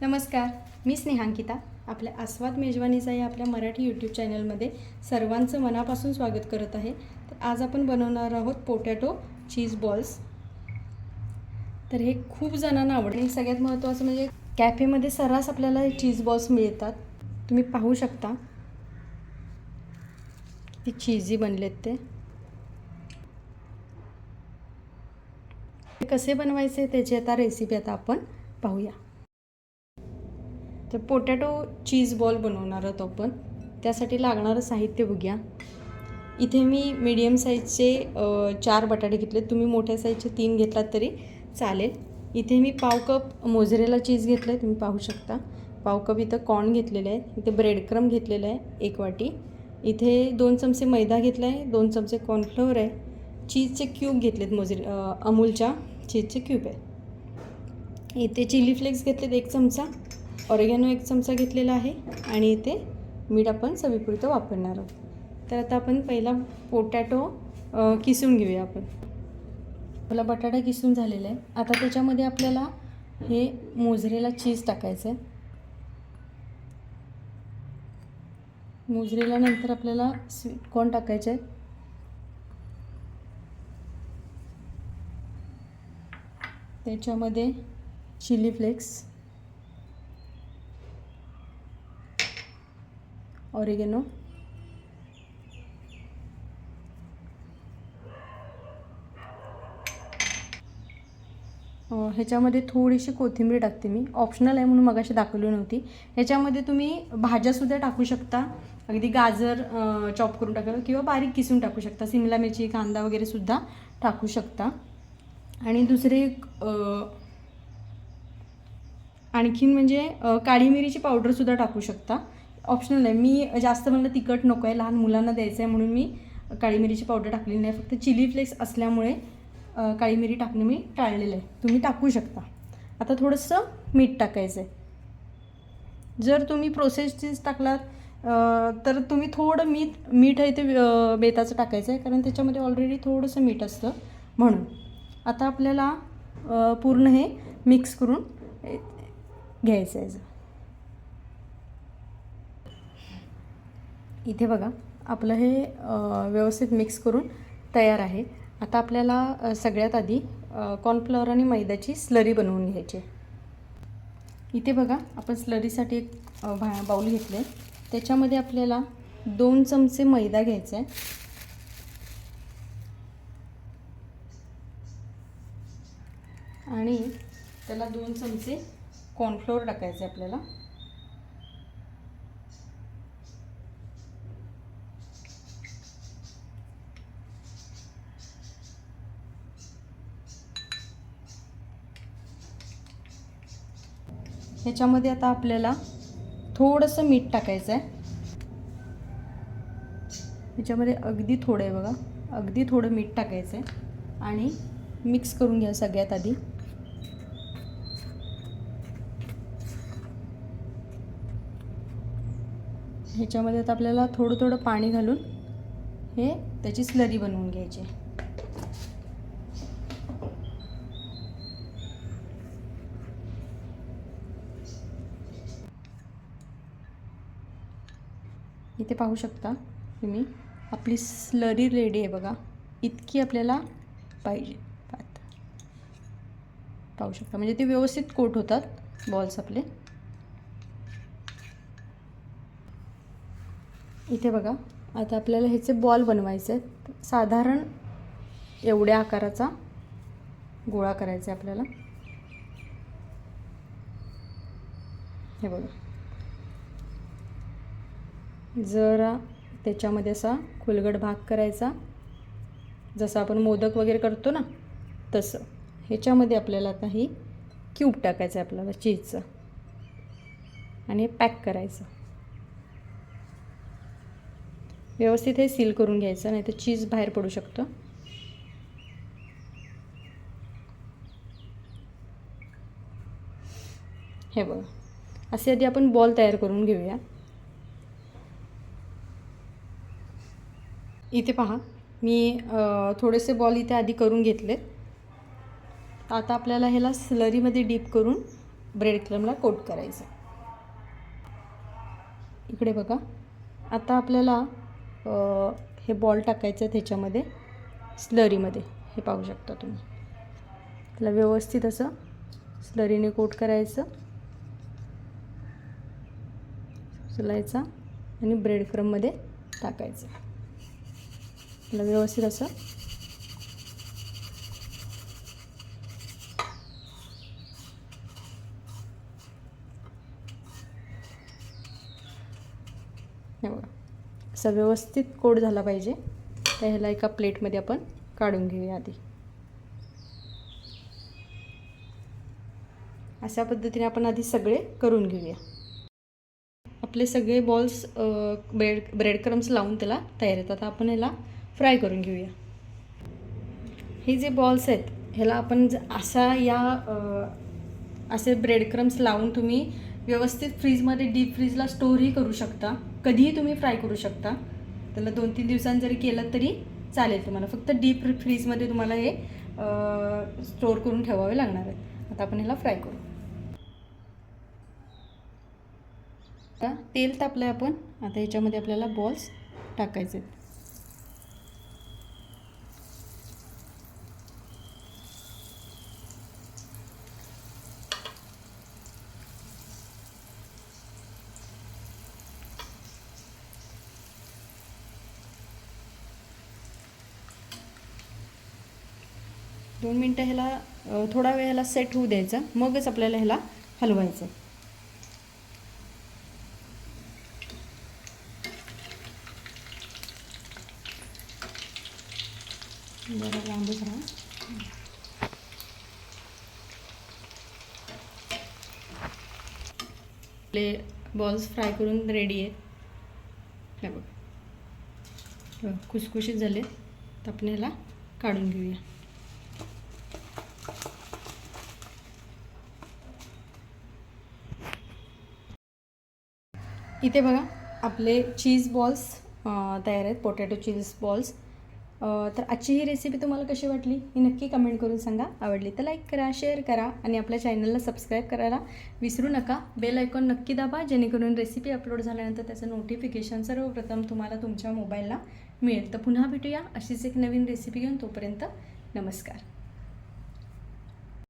नमस्कार मी स्नेहांकिता आपल्या आस्वाद मेजवानीचा या आपल्या मराठी यूट्यूब चॅनलमध्ये सर्वांचं मनापासून स्वागत करत आहे. तर आज आपण बनवणार आहोत पोटॅटो चीज बॉल्स तर हे खूप जणांना आवडते. आणि सगळ्यात महत्त्वाचं म्हणजे कॅफेमध्ये सर्रास आपल्याला हे चीज बॉल्स मिळतात. तुम्ही पाहू शकता. किती चीजी बनलेत ते. ते कसे बनवायचे त्याची आता रेसिपी आता आपण पाहूया. तर पोटॅटो चीज बॉल बनवणार आहोत आपण. त्यासाठी लागणारं साहित्य बघूया. इथे मी मीडियम साईजचे चार बटाटे घेतले तुम्ही मोठ्या साईजचे तीन घेतलात तरी चालेल. इथे मी पाव कप मोझरेला चीज घेतलं आहे तुम्ही पाहू शकता. पाव कप इथं कॉर्न घेतलेले आहेत. इथे ब्रेडक्रम घेतलेला घेतलेलं आहे एक वाटी. इथे दोन चमचे मैदा घेतला आहे दोन चमचे कॉर्नफ्लोअर आहे. चीजचे क्यूब घेतलेत मोझरे अमूलच्या चीजचे क्यूब आहे. इथे चिली फ्लेक्स घेतलेत एक चमचा. ऑरेगॅनो एक चमचा घेतलेला आहे आणि इथे मीठ आपण चवीपुरतं वापरणार आहोत. तर आता आपण पहिला पोटॅटो किसून घेऊया आपण. आपला बटाटा किसून झालेला आहे. आता त्याच्यामध्ये आपल्याला हे मोजरेला चीज टाकायचं आहे मोजरेला नंतर आपल्याला स्वीट कॉर्न टाकायचे आहेत त्याच्यामध्ये चिली फ्लेक्स ऑरिगेनो ह्याच्यामध्ये थोडीशी कोथिंबीर टाकते मी. ऑप्शनल आहे म्हणून मगाशी दाखवली नव्हती. ह्याच्यामध्ये तुम्ही भाज्यासुद्धा टाकू शकता. अगदी गाजर चॉप करून टाका किंवा बारीक किसून टाकू शकता. सिमला मिरची कांदा वगैरे सुद्धा टाकू शकता. आणि दुसरे एक, आणखीन म्हणजे काळी मिरीची पावडरसुद्धा टाकू शकता. ऑप्शनल आहे मी जास्त मला तिखट नको आहे लहान मुलांना द्यायचं आहे म्हणून मी काळी मिरीची पावडर टाकलेली नाही. फक्त चिली फ्लेक्स असल्यामुळे काळी मिरी टाकणं मी टाळलेलं आहे. तुम्ही टाकू शकता. आता थोडंसं मीठ टाकायचं आहे जर तुम्ही प्रोसेस चीज टाकलात तर तुम्ही थोडं मीठ मीठ आहे ते बेताचं टाकायचं आहे कारण त्याच्यामध्ये ऑलरेडी थोडंसं मीठ असतं म्हणून. आता आपल्याला पूर्ण हे मिक्स करून घ्यायचं आहे इथे बघा आपलं हे व्यवस्थित मिक्स करून तयार आहे. आता आपल्याला सगळ्यात आधी कॉर्नफ्लॉवर आणि मैद्याची स्लरी बनवून घ्यायची आहे. इथे बघा आपण स्लरीसाठी एक भा बाऊल घेतले. आहे त्याच्यामध्ये आपल्याला दोन चमचे मैदा घ्यायचा आहे. आणि त्याला दोन चमचे कॉर्नफ्लोअर टाकायचे आपल्याला. ह्याच्यामध्ये आता आपल्याला थोडंसं मीठ टाकायचं आहे. ह्याच्यामध्ये अगदी थोडं आहे बघा. अगदी थोडं मीठ टाकायचं आहे. आणि मिक्स करून घ्या सगळ्यात आधी. ह्याच्यामध्ये आता आपल्याला थोडं थोडं पाणी घालून हे त्याची स्लरी बनवून घ्यायची. इथे पाहू शकता तुम्ही. आपली स्लरी रेडी आहे बघा. इतकी आपल्याला पाहिजे. पात पाहू शकता. म्हणजे ते व्यवस्थित कोट होतात बॉल्स आपले. इथे बघा. आता आपल्याला ह्याचे बॉल बनवायचे आहेत. साधारण एवढ्या आकाराचा गोळा करायचा आहे आपल्याला. हे बघा. जरा त्याच्यामध्ये असा खुलगट भाग करायचा. जसं आपण मोदक वगैरे करतो ना तसं. ह्याच्यामध्ये आपल्याला आता ही क्यूब टाकायचं आहे आपल्याला चीजचं आणि हे पॅक करायचं. व्यवस्थित हे सील करून घ्यायचं नाही तर चीज बाहेर पडू शकतं. हे बघा. असे आधी आपण बॉल तयार करून घेऊया. इथे पहा. मी थोडेसे बॉल इथे आधी करून घेतले. आता आपल्याला ह्याला स्लरीमध्ये डीप करून ब्रेड क्रमला कोट करायचं. इकडे बघा. आता आपल्याला हे बॉल टाकायचं आहे त्याच्यामध्ये स्लरीमध्ये. हे पाहू शकता तुम्ही. त्याला व्यवस्थित असं स्लरीने कोट करायचं. उचलायचा आणि ब्रेड क्रममध्ये टाकायचं. त्याला व्यवस्थित असं. हे बघा. असा व्यवस्थित कोड झाला पाहिजे. तर ह्याला एका प्लेटमध्ये आपण काढून घेऊया आधी. अशा पद्धतीने आपण आधी सगळे करून घेऊया. आपले सगळे बॉल्स ब्रेड ब्रेड क्रम्स लावून त्याला तयार आहेत. आता आपण ह्याला फ्राय करून घेऊया. हे जे बॉल्स आहेत ह्याला आपण ज- असा या असे ब्रेड क्रम्स लावून तुम्ही व्यवस्थित फ्रीजमध्ये डीप फ्रीजला स्टोरही करू शकता. कधीही तुम्ही फ्राय करू शकता. त्याला दोन तीन दिवसांनी जरी केलं तरी चालेल तुम्हाला. फक्त डीप फ्रीजमध्ये तुम्हाला हे स्टोअर करून ठेवावे लागणार आहेत. आता आपण ह्याला फ्राय करू. आता तेल तापलं आहे आपण. आता ह्याच्यामध्ये आपल्याला बॉल्स टाकायचे आहेत दोन मिनटं ह्याला थोडा वेळ ह्याला सेट होऊ द्यायचा. मगच आपल्याला ह्याला हलवायचं. जरा लांबच राहा आपले बॉल्स फ्राय करून रेडी आहेत. हे बघ. हे खुसखुशीत झाले तर आपण ह्याला काढून घेऊया. इथे बघा आपले चीज बॉल्स तयार आहेत पोटॅटो चीज बॉल्स तर आजची ही रेसिपी तुम्हाला कशी वाटली? ही नक्की कमेंट करून सांगा. आवडली तर लाईक करा शेअर करा आणि आपल्या चॅनलला सबस्क्राईब करायला विसरू नका. बेल आयकॉन नक्की दाबा जेणेकरून रेसिपी अपलोड झाल्यानंतर त्याचं नोटिफिकेशन सर्वप्रथम तुम्हाला तुमच्या मोबाईलला मिळेल. तर पुन्हा भेटूया अशीच एक नवीन रेसिपी घेऊन. तोपर्यंत नमस्कार.